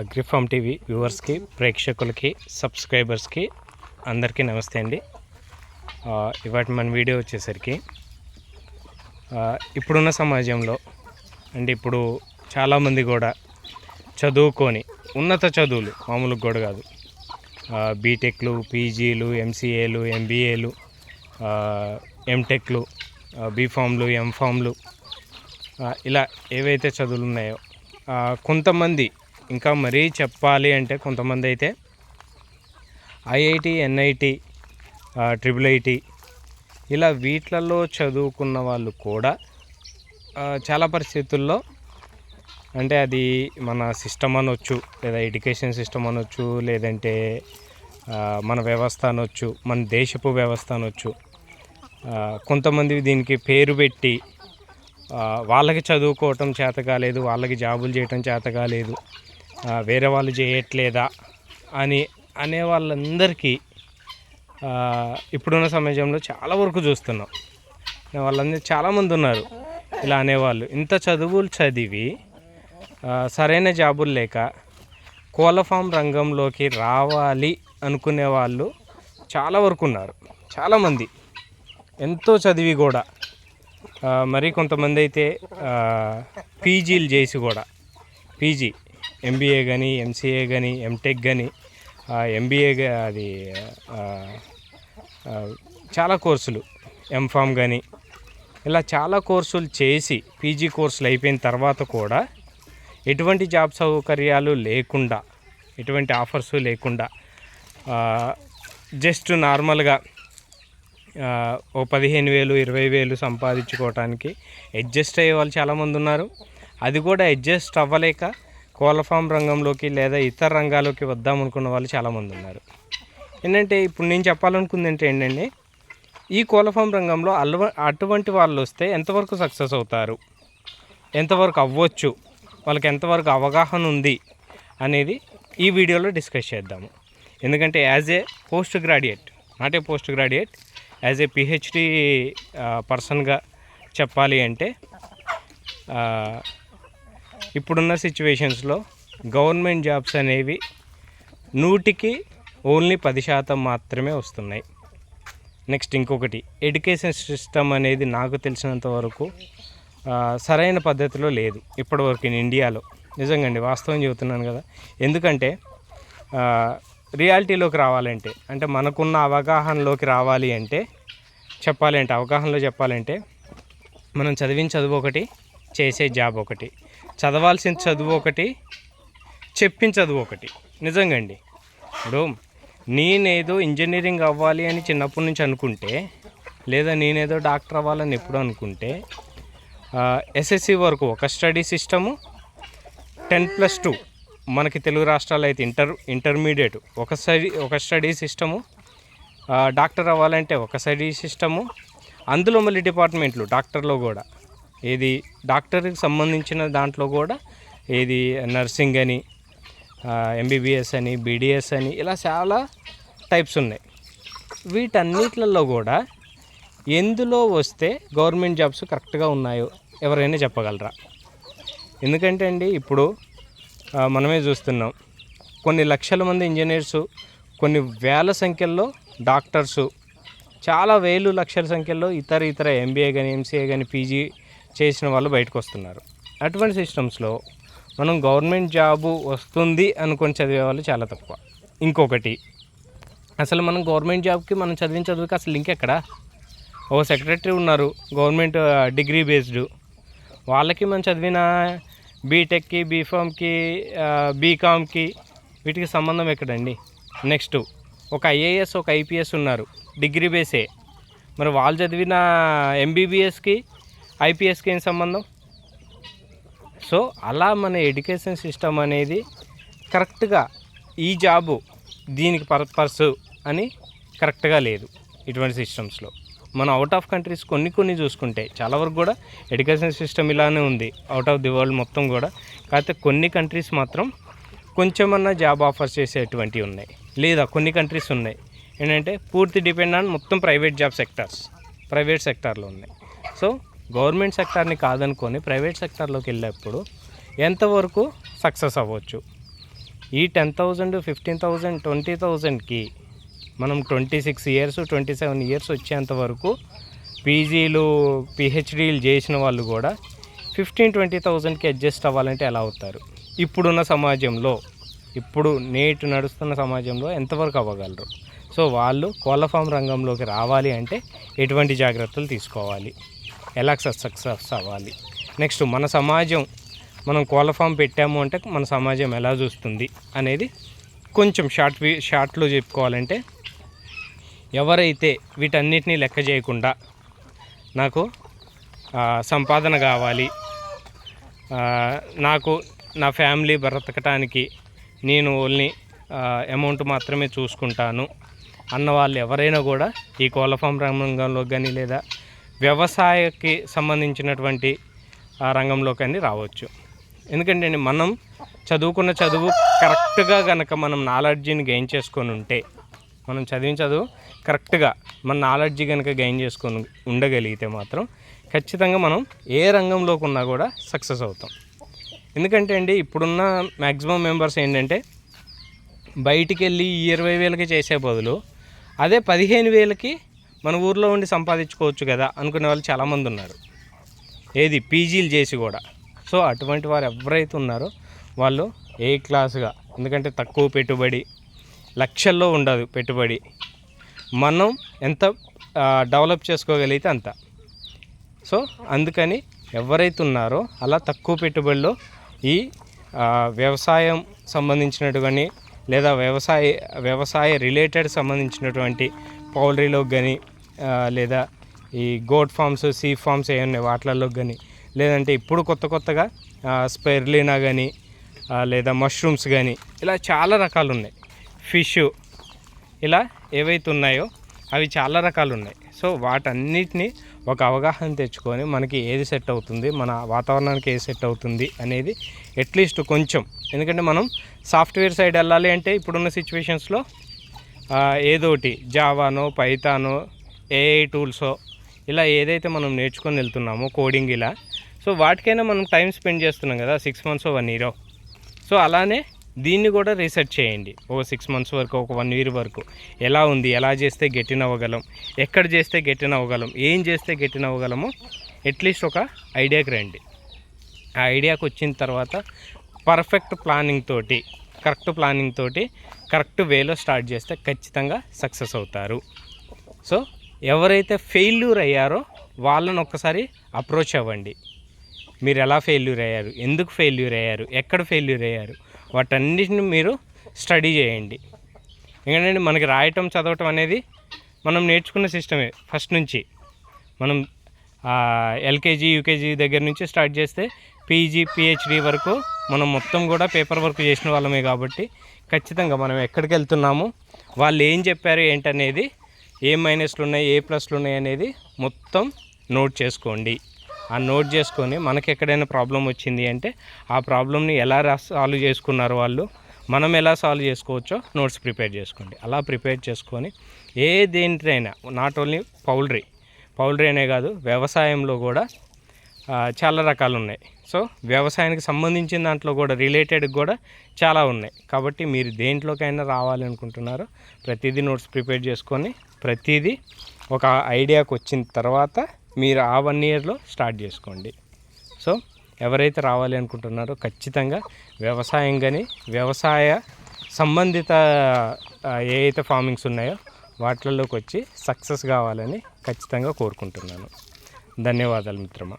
అగ్రిఫామ్ TV వ్యూవర్స్కి ప్రేక్షకులకి సబ్స్క్రైబర్స్కి అందరికీ నమస్తే అండి. ఇవాటి మన వీడియో వచ్చేసరికి ఇప్పుడున్న సమాజంలో అంటే ఇప్పుడు చాలామంది కూడా చదువుకొని ఉన్నత చదువులు మామూలుగా కూడా కాదు. బీటెక్లు పీజీలు ఎంసీఏలు ఎంబీఏలు ఎంటెక్లు బీఫామ్లు ఎంఫామ్లు ఇలా ఏవైతే చదువులు ఉన్నాయో కొంతమంది ఇంకా మరీ చెప్పాలి అంటే కొంతమంది అయితే ఐఐటి ఎన్ఐటి ట్రిపుల్ ఐటి ఇలా వీటిలలో చదువుకున్న వాళ్ళు కూడా చాలా పరిస్థితుల్లో అంటే అది మన సిస్టమ్ అనొచ్చు లేదా ఎడ్యుకేషన్ సిస్టమ్ అనొచ్చు లేదంటే మన వ్యవస్థ అనొచ్చు మన దేశపు వ్యవస్థ అనొచ్చు. కొంతమంది దీనికి పేరు పెట్టి వాళ్ళకి చదువుకోవటం చేత కాలేదు వాళ్ళకి జాబులు చేయటం చేత కాలేదు. వేరే వాళ్ళు చేయట్లేదా అని అనే వాళ్ళందరికీ ఇప్పుడున్న సమాజంలో చాలా వరకు చూస్తున్నాం. వాళ్ళందరూ చాలామంది ఉన్నారు. ఇలా అనేవాళ్ళు. ఇంత చదువులు చదివి సరైన జాబులు లేక కోళ్ళ రంగంలోకి రావాలి అనుకునే వాళ్ళు చాలా వరకు ఉన్నారు. చాలామంది ఎంతో చదివి కూడా మరి కొంతమంది అయితే పీజీలు చేసి కూడా పీజీ ఎంబీఏ కానీ ఎంసీఏ కానీ ఎంటెక్ కానీ ఎంబీఏ అది చాలా కోర్సులు ఎంఫామ్ కానీ ఇలా చాలా కోర్సులు చేసి పీజీ కోర్సులు అయిపోయిన తర్వాత కూడా ఎటువంటి జాబ్ సౌకర్యాలు లేకుండా ఎటువంటి ఆఫర్స్ లేకుండా జస్ట్ నార్మల్గా ఓ పదిహేను వేలు ఇరవై వేలు సంపాదించుకోవటానికి అడ్జస్ట్ అయ్యే వాళ్ళు చాలామంది ఉన్నారు. అది కూడా అడ్జస్ట్ అవ్వలేక కోళ్ళ ఫామ్ రంగంలోకి లేదా ఇతర రంగాల్లోకి వద్దాం అనుకున్న వాళ్ళు చాలామంది ఉన్నారు. ఏంటంటే ఇప్పుడు నేను చెప్పాలనుకుంది అంటే ఏంటంటే ఈ కోళ్ళ ఫామ్ రంగంలో అల్వ అటువంటి వాళ్ళు వస్తే ఎంతవరకు సక్సెస్ అవుతారు? ఎంతవరకు అవ్వచ్చు? వాళ్ళకి ఎంతవరకు అవగాహన ఉంది? అనేది ఈ వీడియోలో డిస్కస్ చేద్దాము. ఎందుకంటే as a post graduate not a post graduate as a PhD పర్సన్గా చెప్పాలి అంటే ఇప్పుడున్న సిచ్యువేషన్స్లో గవర్నమెంట్ జాబ్స్ అనేవి నూటికి ఓన్లీ పది శాతం మాత్రమే వస్తున్నాయి. నెక్స్ట్ ఇంకొకటి ఎడ్యుకేషన్ సిస్టమ్ అనేది నాకు తెలిసినంత వరకు సరైన పద్ధతిలో లేదు ఇప్పటివరకు ఇన్ ఇండియాలో. నిజంగా అండి వాస్తవం చెబుతున్నాను కదా. ఎందుకంటే రియాలిటీలోకి రావాలంటే అంటే మనకున్న అవగాహనలోకి రావాలి అంటే చెప్పాలంటే అవగాహనలో చెప్పాలంటే మనం చదివిన చదువు ఒకటి చేసే జాబ్ ఒకటి. చదవాల్సిన చదువు ఒకటి చెప్పిన చదువు ఒకటి. నిజంగా అండి. ఇప్పుడు నేనేదో ఇంజనీరింగ్ అవ్వాలి అని చిన్నప్పటి నుంచి అనుకుంటే లేదా నేనేదో డాక్టర్ అవ్వాలని ఎప్పుడు అనుకుంటే ఎస్ఎస్సి వరకు ఒక study system ten plus two. మనకి తెలుగు రాష్ట్రాల్లో అయితే ఇంటర్ ఇంటర్మీడియట్ ఒక స్టడీ ఒక స్టడీ సిస్టము డాక్టర్ అవ్వాలంటే ఒక స్టడీ సిస్టము అందులో మళ్ళీ డిపార్ట్మెంట్లు డాక్టర్లో కూడా. ఏది డాక్టర్కి సంబంధించిన దాంట్లో కూడా ఏది నర్సింగ్ అని ఎంబీబీఎస్ అని బీడిఎస్ అని ఇలా చాలా టైప్స్ ఉన్నాయి. వీటన్నిట్లలో కూడా ఎందులో వస్తే గవర్నమెంట్ జాబ్స్ కరెక్ట్గా ఉన్నాయో ఎవరైనా చెప్పగలరా? ఎందుకంటే అండి ఇప్పుడు మనమే చూస్తున్నాం. కొన్ని లక్షల మంది ఇంజనీర్సు కొన్ని వేల సంఖ్యల్లో డాక్టర్సు చాలా వేలు లక్షల సంఖ్యలో ఇతర ఇతర ఎంబీఏ కానీ ఎంసీఏ కానీ పీజీ చేసిన వాళ్ళు బయటకు వస్తున్నారు అటువంటి సిస్టమ్స్లో మనం గవర్నమెంట్ జాబు వస్తుంది అనుకొని చదివే వాళ్ళు చాలా తక్కువ. ఇంకొకటి అసలు మనం గవర్నమెంట్ జాబ్కి మనం చదివిన చదువుకి అసలు లింక్ ఎక్కడ? ఓ సెక్రటరీ ఉన్నారు గవర్నమెంట్ డిగ్రీ బేస్డ్. వాళ్ళకి మనం చదివిన బీటెక్కి బీఫామ్కి బీకామ్కి వీటికి సంబంధం ఎక్కడండి? నెక్స్ట్ ఒక ఐఏఎస్ ఒక ఐపీఎస్ ఉన్నారు డిగ్రీ బేసే. మరి వాళ్ళు చదివిన ఎంబీబీఎస్కి ఐపీఎస్కి ఏం సంబంధం? సో అలా మన ఎడ్యుకేషన్ సిస్టమ్ అనేది కరెక్ట్గా ఈ జాబు దీనికి పర్పస్ అని కరెక్ట్గా లేదు ఇటువంటి సిస్టమ్స్లో. మనం అవుట్ ఆఫ్ కంట్రీస్ కొన్ని కొన్ని చూసుకుంటే చాలా వరకు కూడా ఎడ్యుకేషన్ సిస్టమ్ ఇలానే ఉంది. అవుట్ ఆఫ్ ది వరల్డ్ మొత్తం కూడా. కాకపోతే కొన్ని కంట్రీస్ మాత్రం కొంచెమన్నా జాబ్ ఆఫర్ చేసేటువంటివి ఉన్నాయి. లేదా కొన్ని కంట్రీస్ ఉన్నాయి. ఏంటంటే పూర్తి డిపెండ్ ఆన్ మొత్తం ప్రైవేట్ జాబ్ సెక్టార్స్ ప్రైవేట్ సెక్టార్లో ఉన్నాయి. సో గవర్నమెంట్ సెక్టార్ని కాదనుకొని ప్రైవేట్ సెక్టార్లోకి వెళ్ళేప్పుడు ఎంతవరకు సక్సెస్ అవ్వచ్చు? ఈ ten thousand fifteen thousand twenty థౌజండ్కి మనం twenty six years twenty seven years వచ్చేంత వరకు పీజీలు పిహెచ్డీలు చేసిన వాళ్ళు కూడా ఫిఫ్టీన్ ట్వంటీ థౌజండ్కి అడ్జస్ట్ అవ్వాలంటే ఎలా అవుతారు? ఇప్పుడున్న సమాజంలో ఇప్పుడు నేటి నడుస్తున్న సమాజంలో ఎంతవరకు అవ్వగలరు? సో వాళ్ళు కోళ్ళ ఫామ్ రంగంలోకి రావాలి అంటే ఎటువంటి జాగ్రత్తలు తీసుకోవాలి? ఎలా సక్సెస్ అవ్వాలి నెక్స్ట్ మన సమాజం మనం కోళ్ళ ఫామ్ పెట్టాము అంటే మన సమాజం ఎలా చూస్తుంది అనేది కొంచెం షార్ట్ వి షార్ట్లో చెప్పుకోవాలంటే ఎవరైతే వీటన్నిటినీ లెక్క చేయకుండా నాకు సంపాదన కావాలి నాకు నా ఫ్యామిలీ బ్రతకటానికి నేను ఓన్లీ అమౌంట్ మాత్రమే చూసుకుంటాను అన్న వాళ్ళు ఎవరైనా కూడా ఈ కోళ్ళ ఫామ్ రంగంలో కానీ లేదా వ్యవసాయకి సంబంధించినటువంటి రంగంలోకి రంగంలో కానీ రావచ్చు. ఎందుకంటే అండి మనం చదువుకున్న చదువు కరెక్ట్గా కనుక మనం నాలెడ్జిని గెయిన్ చేసుకొని ఉంటే మనం చదివిన చదువు కరెక్ట్గా మన నాలెడ్జ్ కనుక గెయిన్ చేసుకొని ఉండగలిగితే మాత్రం ఖచ్చితంగా మనం ఏ రంగంలోకి ఉన్నా కూడా సక్సెస్ అవుతాం. ఎందుకంటే అండి ఇప్పుడున్న మ్యాక్సిమం మెంబర్స్ ఏంటంటే బయటికి వెళ్ళి ఇరవై వేలకి చేసే బదులు అదే పదిహేను వేలకి మన ఊర్లో ఉండి సంపాదించుకోవచ్చు కదా అనుకునే వాళ్ళు చాలామంది ఉన్నారు. ఏది? పీజీలు చేసి కూడా. సో అటువంటి వారు ఎవరైతే ఉన్నారో వాళ్ళు ఏ క్లాస్గా? ఎందుకంటే తక్కువ పెట్టుబడి లక్షల్లో ఉండదు పెట్టుబడి. మనం ఎంత డెవలప్ చేసుకోగలిగితే అంత. సో అందుకని ఎవరైతే ఉన్నారో అలా తక్కువ పెట్టుబడిలో ఈ వ్యవసాయం సంబంధించినటువంటి లేదా వ్యవసాయ వ్యవసాయ రిలేటెడ్ సంబంధించినటువంటి పౌల్ట్రీలో కానీ లేదా ఈ గోట్ ఫార్మ్స్ సీ ఫార్మ్స్ ఏమన్నా వాటిలలో కానీ లేదంటే ఇప్పుడు కొత్త కొత్తగా స్పెర్లినా కానీ లేదా మష్రూమ్స్ కానీ ఇలా చాలా రకాలు ఉన్నాయి. ఫిష్ ఇలా ఏవైతే ఉన్నాయో అవి చాలా రకాలు ఉన్నాయి. సో వాటన్నిటిని ఒక అవగాహన తెచ్చుకొని మనకి ఏది సెట్ అవుతుంది మన వాతావరణానికి ఏది సెట్ అవుతుంది అనేది అట్లీస్ట్ కొంచెం. ఎందుకంటే మనం సాఫ్ట్వేర్ సైడ్ వెళ్ళాలి అంటే ఇప్పుడున్న సిచ్యువేషన్స్లో ఏదోటి జావానో పైతానో ఏఐ టూల్సో ఇలా ఏదైతే మనం నేర్చుకొని వెళ్తున్నామో కోడింగ్ ఇలా. సో వాటికైనా మనం టైం స్పెండ్ చేస్తున్నాం కదా six months one year. So అలానే దీన్ని కూడా రీసెర్చ్ చేయండి. ఒక సిక్స్ మంత్స్ వరకు ఒక వన్ ఇయర్ వరకు. ఎలా ఉంది ఎలా చేస్తే గెట్టిన అవ్వగలం ఎక్కడ చేస్తే గెట్టిన అవ్వగలం ఏం చేస్తే గెట్టిన అవ్వగలమో అట్లీస్ట్ ఒక ఐడియాకి రండి. ఆ ఐడియాకి వచ్చిన తర్వాత పర్ఫెక్ట్ ప్లానింగ్ తోటి కరెక్ట్ ప్లానింగ్ తోటి కరెక్ట్ వేలో స్టార్ట్ చేస్తే ఖచ్చితంగా సక్సెస్ అవుతారు. సో ఎవరైతే ఫెయిల్యూర్ అయ్యారో వాళ్ళని ఒక్కసారి అప్రోచ్ అవ్వండి. మీరు ఎలా ఫెయిల్యూర్ అయ్యారు? ఎందుకు ఫెయిల్యూర్ అయ్యారు? ఎక్కడ ఫెయిల్యూర్ అయ్యారు? వాటన్నిటిని మీరు స్టడీ చేయండి. ఎందుకంటే మనకి రాయటం చదవటం అనేది మనం నేర్చుకున్న సిస్టమే ఫస్ట్ నుంచి. మనం ఎల్కేజీ యూకేజీ దగ్గర నుంచి స్టార్ట్ చేస్తే పీజీ పిహెచ్డి వరకు మనం మొత్తం కూడా పేపర్ వర్క్ చేసిన వాళ్ళమే కాబట్టి ఖచ్చితంగా మనం ఎక్కడికి వెళ్తున్నాము వాళ్ళు ఏం చెప్పారు ఏంటనేది ఏ మైనస్లు ఉన్నాయి ఏ ప్లస్లు ఉన్నాయి అనేది మొత్తం నోట్ చేసుకోండి. ఆ నోట్ చేసుకొని మనకి ఎక్కడైనా ప్రాబ్లం వచ్చింది అంటే ఆ ప్రాబ్లమ్ని ఎలా సాల్వ్ చేసుకున్నారు వాళ్ళు మనం ఎలా సాల్వ్ చేసుకోవచ్చో నోట్స్ ప్రిపేర్ చేసుకోండి. అలా ప్రిపేర్ చేసుకొని ఏ దేంట్రైనా నాట్ ఓన్లీ పౌల్ట్రీ పౌల్ట్రీ అనే కాదు వ్యవసాయంలో కూడా చాలా రకాలు ఉన్నాయి సో వ్యవసాయానికి సంబంధించిన దాంట్లో కూడా రిలేటెడ్ కూడా చాలా ఉన్నాయి. కాబట్టి మీరు దేంట్లోకైనా రావాలి అనుకుంటున్నారో ప్రతిదీ నోట్స్ ప్రిపేర్ చేసుకొని ప్రతిదీ ఒక ఐడియాకి వచ్చిన తర్వాత మీరు ఆ వన్ ఇయర్లో స్టార్ట్ చేసుకోండి. సో ఎవరైతే రావాలి అనుకుంటున్నారో ఖచ్చితంగా వ్యవసాయం కానీ వ్యవసాయ సంబంధిత ఏ అయితే ఫార్మింగ్స్ ఉన్నాయో వాటిల్లోకి వచ్చి సక్సెస్ కావాలని ఖచ్చితంగా కోరుకుంటున్నాను. ధన్యవాదాలు మిత్రమా.